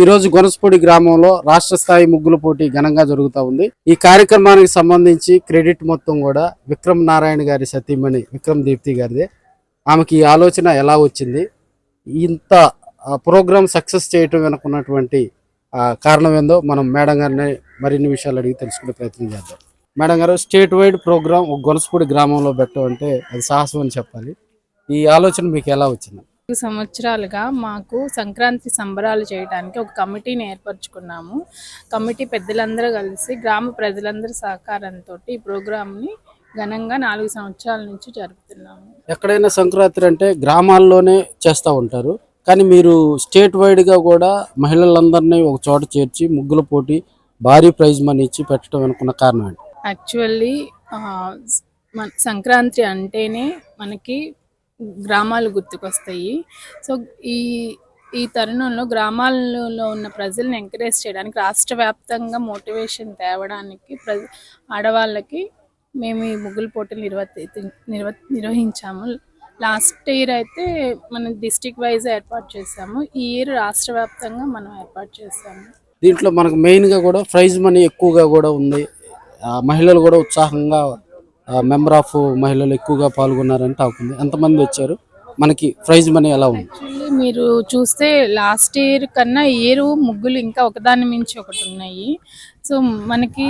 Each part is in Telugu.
ఈ రోజు గొనసపూడి గ్రామంలో రాష్ట్ర స్థాయి ముగ్గుల పోటీ ఘనంగా జరుగుతూ ఉంది. ఈ కార్యక్రమానికి సంబంధించి క్రెడిట్ మొత్తం కూడా విక్రమ్ నారాయణ గారి సతీమణి విక్రమ్ దీప్తి గారిదే. ఆమెకి ఈ ఆలోచన ఎలా వచ్చింది? ఇంత ప్రోగ్రామ్ సక్సెస్ చేయటం వెనుకున్నటువంటి కారణం ఏందో మనం మేడం గారిని మరిన్ని విషయాలు అడిగి తెలుసుకునే ప్రయత్నం చేద్దాం. మేడం గారు స్టేట్ వైడ్ ప్రోగ్రామ్ గొనసపూడి గ్రామంలో పెట్టమంటే అది సాహసం అని చెప్పాలి. ఈ ఆలోచన మీకు ఎలా వచ్చింది? సంవత్సరాలుగా మాకు సంక్రాంతి సంబరాలు చేయడానికి ఒక కమిటీని ఏర్పరచుకున్నాము. కమిటీ పెద్దలందరూ కలిసి గ్రామ ప్రజలందరి సహకారంతో ఈ ప్రోగ్రామ్ని ఘనంగా నాలుగు సంవత్సరాల నుంచి జరుపుతున్నాము. ఎక్కడైనా సంక్రాంతి అంటే గ్రామాల్లోనే చేస్తూ ఉంటారు. కానీ మీరు స్టేట్ వైడ్గా కూడా మహిళలందరినీ ఒక చోట చేర్చి ముగ్గుల పోటీ భారీ ప్రైజ్ మనీ ఇచ్చి పెట్టడం అనుకున్న కారణం యాక్చువల్లీ సంక్రాంతి అంటేనే మనకి గ్రామాలు గుర్తుకొస్తాయి. సో ఈ ఈ తరుణంలో గ్రామాలలో ఉన్న ప్రజల్ని ఎంకరేజ్ చేయడానికి రాష్ట్ర వ్యాప్తంగా మోటివేషన్ తేవడానికి ప్ర ఆడవాళ్ళకి మేము ఈ ముగ్గుల పోటీలు నిర్వర్తి నిర్వ నిర్వహించాము. లాస్ట్ ఇయర్ అయితే మనం డిస్టిక్ వైజ్ ఏర్పాటు చేసాము ఈ ఇయర్ రాష్ట్ర వ్యాప్తంగా మనం ఏర్పాటు చేసాము దీంట్లో మనకు మెయిన్గా కూడా ప్రైజ్ మనీ ఎక్కువగా కూడా ఉంది. మహిళలు కూడా ఉత్సాహంగా మెంబర్ ఆఫ్ మహిళలు ఎక్కువగా పాల్గొన్నారంటే అవుతుంది ఎంతమంది వచ్చారు? మనకి ప్రైజ్ మనీ ఎలా ఉంది? మీరు చూస్తే లాస్ట్ ఇయర్ కన్నా ఇయర్ ముగ్గులు ఇంకా ఒకదాని మించి ఒకటి ఉన్నాయి. సో మనకి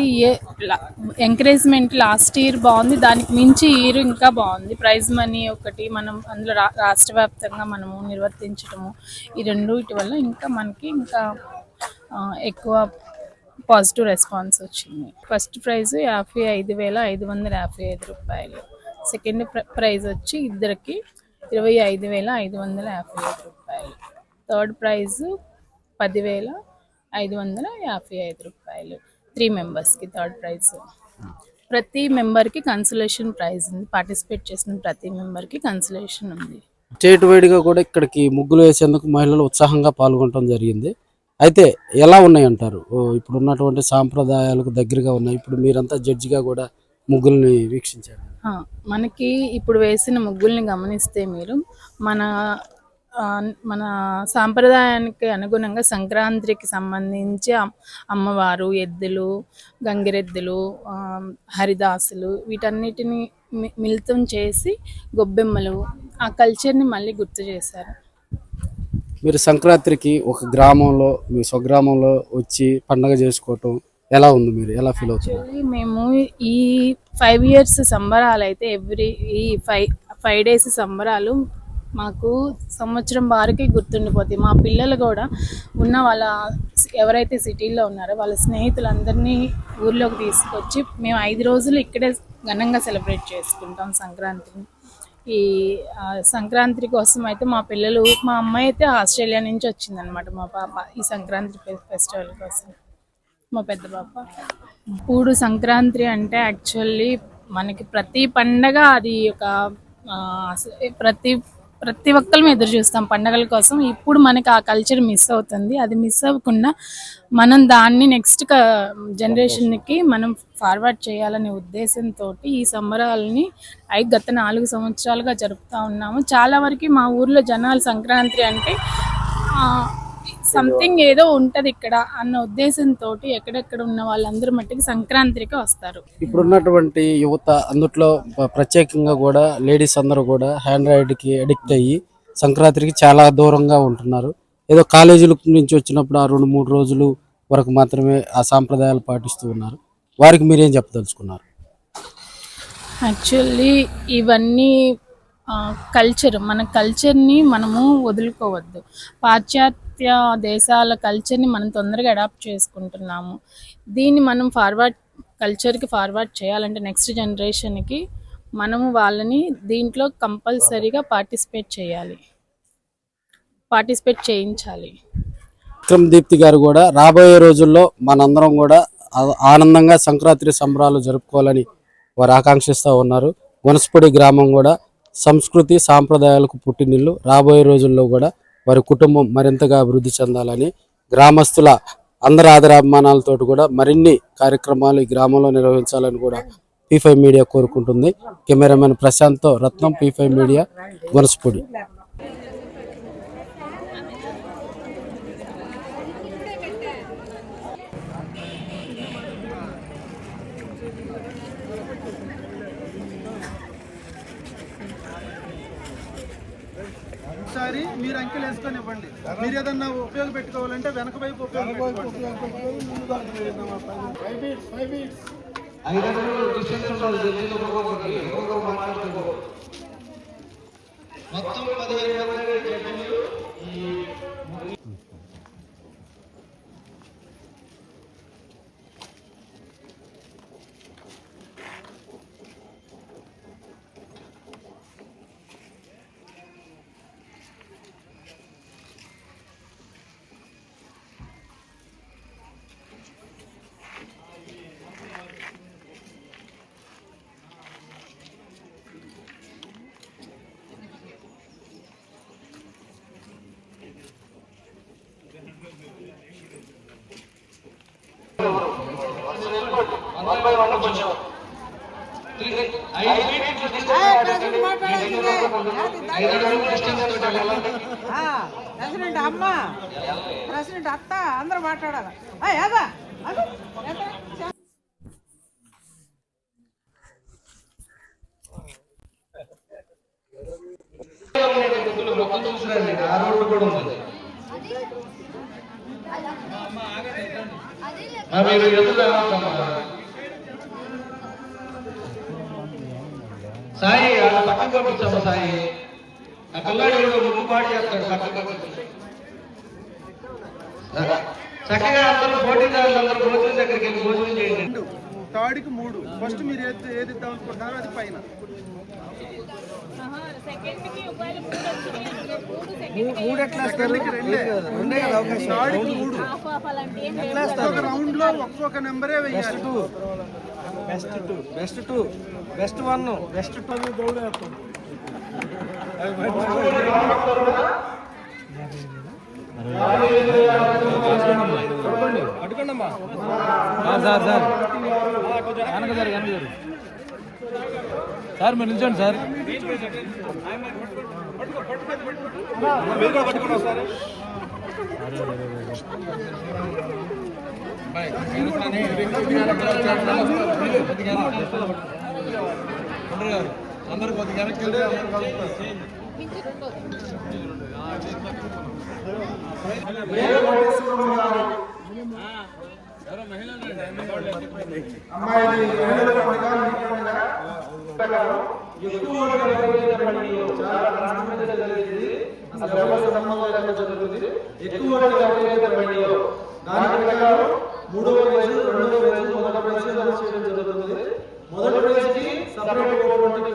ఎంకరేజ్మెంట్ లాస్ట్ ఇయర్ బాగుంది దానికి మించి ఇయర్ ఇంకా బాగుంది. ప్రైజ్ మనీ ఒకటి మనం అందులో రా రాష్ట్ర వ్యాప్తంగా మనము నిర్వర్తించడము ఈ రెండు వల్ల ఇంకా మనకి ఇంకా ఎక్కువ పాజిటివ్ రెస్పాన్స్ వచ్చింది. ఫస్ట్ ప్రైజ్ యాభై ఐదు వేల ఐదు వందల యాభై ఐదు రూపాయలు. సెకండ్ ప్రైజ్ వచ్చి ఇద్దరికి ఇరవై ఐదు వేల ఐదు వందల యాభై ఐదు రూపాయలు. థర్డ్ ప్రైజ్ పదివేల ఐదు వందల యాభై ఐదు రూపాయలు. త్రీ మెంబర్స్కి థర్డ్ ప్రైజ్. ప్రతి మెంబర్కి కన్సలేషన్ ప్రైజ్ ఉంది. పార్టిసిపేట్ చేసిన ప్రతి మెంబర్కి కన్సలేషన్ ఉంది. స్టేట్ వైడ్గా కూడా ఇక్కడికి ముగ్గులు వేసేందుకు మహిళలు ఉత్సాహంగా పాల్గొనడం జరిగింది. అయితే ఎలా ఉన్నాయి అంటారు ఓ, ఇప్పుడు ఉన్నటువంటి సాంప్రదాయాలకు దగ్గరగా ఉన్నాయి. ఇప్పుడు మీరంతా జడ్జిగా కూడా ముగ్గుల్ని వీక్షించారు. మనకి ఇప్పుడు వేసిన ముగ్గుల్ని గమనిస్తే మీరు మన మన సాంప్రదాయానికి అనుగుణంగా సంక్రాంతికి సంబంధించి అమ్- అమ్మవారు ఎద్దులు గంగిరెద్దులు హరిదాసులు వీటన్నిటిని మి- మిళితం చేసి గొబ్బెమ్మలు ఆ కల్చర్ని మళ్ళీ గుర్తు చేశారు. మీరు సంక్రాంతికి ఒక గ్రామంలో మీ స్వగ్రామంలో వచ్చి పండగ చేసుకోవటం ఎలా ఉంది మీరు? ఎలా ఫీల్ అవుతుంది? మేము ఈ ఫైవ్ ఇయర్స్ సంబరాలు అయితే ఎవ్రీ ఈ ఫైవ్ ఫైవ్ డేస్ సంబరాలు మాకు సంవత్సరం వారికి గుర్తుండిపోతాయి. మా పిల్లలు కూడా ఉన్న వాళ్ళ ఎవరైతే సిటీలో ఉన్నారో వాళ్ళ స్నేహితులందరినీ ఊర్లోకి తీసుకొచ్చి మేము ఐదు రోజులు ఇక్కడే ఘనంగా సెలబ్రేట్ చేసుకుంటాం సంక్రాంతిని. ఈ సంక్రాంతి కోసం అయితే మా పిల్లలు మా అమ్మాయి అయితే ఆస్ట్రేలియా నుంచి వచ్చిందనమాట మా పాప ఈ సంక్రాంతి ఫెస్టివల్ కోసం. మా పెద్ద పాప. ఇప్పుడు సంక్రాంతి అంటే యాక్చువల్లీ మనకి ప్రతి పండగ అది ఒక ప్రతి ప్రతి ఒక్కరు ఎదురు చూస్తాం పండగల కోసం. ఇప్పుడు మనకి ఆ కల్చర్ మిస్ అవుతుంది. అది మిస్ అవ్వకుండా మనం దాన్ని నెక్స్ట్ జనరేషన్కి మనం ఫార్వర్డ్ చేయాలనే ఉద్దేశంతో ఈ సంబరాలని అయి గత నాలుగు సంవత్సరాలుగా జరుపుతా ఉన్నాము. చాలా వరకు మా ఊర్లో జనాలు సంక్రాంతి అంటే సంథింగ్ ఏదో ఉంటది ఇక్కడ అన్న ఉద్దేశంతో ఎక్కడెక్కడ ఉన్న వాళ్ళందరూ మట్టికి సంక్రాంతికి వస్తారు. ఇప్పుడు ఉన్నటువంటి యువత అందుట్లో ప్రత్యేకంగా కూడా లేడీస్ అందరూ కూడా హ్యాండ్ రైడ్కి అడిక్ట్ అయ్యి సంక్రాంతికి చాలా దూరంగా ఉంటున్నారు. ఏదో కాలేజీల నుంచి వచ్చినప్పుడు ఆ రెండు మూడు రోజులు వరకు మాత్రమే ఆ సాంప్రదాయాలు పాటిస్తూ ఉన్నారు. వారికి మీరేం చెప్పదలుచుకున్నారు? యాక్చువల్లీ ఇవన్నీ కల్చర్ మన కల్చర్ని మనము వదులుకోవద్దు. పాశ్చాత్య దేశాల కల్చర్ని మనం తొందరగా అడాప్ట్ చేసుకుంటున్నాము. దీన్ని మనం ఫార్వర్డ్ కల్చర్కి ఫార్వర్డ్ చేయాలంటే నెక్స్ట్ జనరేషన్కి మనము వాళ్ళని దీంట్లో కంపల్సరీగా పార్టిసిపేట్ చేయాలి. పార్టిసిపేట్ చేయించాలి. విక్రమ్ దీప్తి గారు కూడా రాబోయే రోజుల్లో మనందరం కూడా ఆనందంగా సంక్రాంతి సంబరాలు జరుపుకోవాలని వారు ఆకాంక్షిస్తూ ఉన్నారు. వనస్పడి గ్రామం కూడా సంస్కృతి సాంప్రదాయాలకు పుట్టినిల్లు. రాబోయే రోజుల్లో కూడా వారి కుటుంబం మరింతగా అభివృద్ధి చెందాలని గ్రామస్తుల అందరి ఆదరాభిమానాలతో కూడా మరిన్ని కార్యక్రమాలు ఈ గ్రామంలో నిర్వహించాలని కూడా పీ మీడియా కోరుకుంటుంది. కెమెరామెన్ ప్రశాంత్తో రత్నం పీ మీడియా వనస్పొడి మీరు అంకెలు వేసుకొని ఇవ్వండి. మీరు ఏదన్నా ఉపయోగపెట్టుకోవాలంటే వెనక వైపు మాట్లాడుతూ మొత్తం పదిహేను వన్ బై వన్ కొంచెం. ఐదు మీటర్లు ప్రెసిడెంట్ అమ్మ. ప్రెసిడెంట్ అత్త అందరూ మాట్లాడాలి. చూసిరండి ఆ రోడ్డు కూడా ఉంది ఆ, మీరు ఎదురు సాయి పక్కన పంపించమ్మా సాయి. ఆ పిల్లాడు ఎవడో ముగ్గు పాటు చేస్తాడు పక్కన చక్కగా అందరూ పోటీదారులు అందరూ భోజనం దగ్గరికి వెళ్ళి భోజనం చేయండి. థర్డ్కి మూడు. ఫస్ట్ మీరు ఏది ఏది ఇద్దాం అనుకుంటున్నారో అది పైన. మూడు ఎట్లా రెండే థర్డ్కి మూడు. రౌండ్లో ఒక్కొక్క నెంబరే వెయ్యాలి best two best two best one best two అడుగుండమ్మా. Sir sir. వెనక సార్ వెనక సార్. సార్ మీరు నిల్చోండి సార్. అందరు కొద్దిగా వెనక్కి వెళ్తే అందరూ కలుస్తారు ఎక్కువ మూడవ ఎవరైతే రెండవ చాలా ప్రైజ్ ప్రైజ్ మొదటి ప్రైజ్ చేయడం జరుగుతుంది. మొదటి ప్రైజ్కి సపరేట్ ఉంటాయి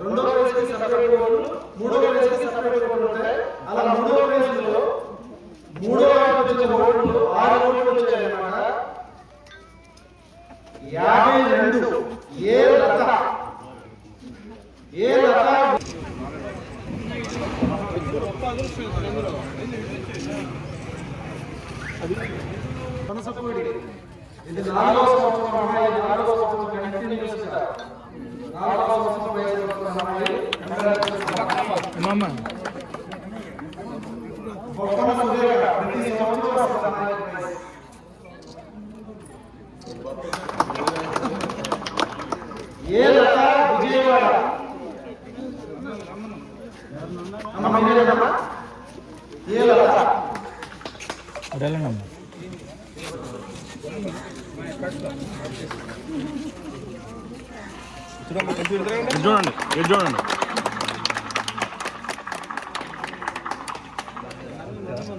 రెండో ప్రైజ్కి సపరేట్ మూడో ప్రైజ్కి సపరేట్ ఉంటాయి. అలా మూడో ప్రైజ్లో మూడో వచ్చిన ఓట్లు ఆరు ఓట్లు వచ్చాయన్నమాట యాభై రెండు ఏ లత? ఏ లత? పనసపూడి ఇది నాలుగో సంవత్సరం అమ్మాయి నాలుగో సంవత్సరం కంటిన్యూస్గా నాలుగో సంవత్సరం వయసు అమ్మాయి మొక్కన సురేఖ ప్రతి సంవత్సరం ఒక అమ్మాయి ప్రైజ్. ఏ లత విజయవాడ? అమ్మ మీరేనమ్మా ఏ లత చూడండి. చూడండి.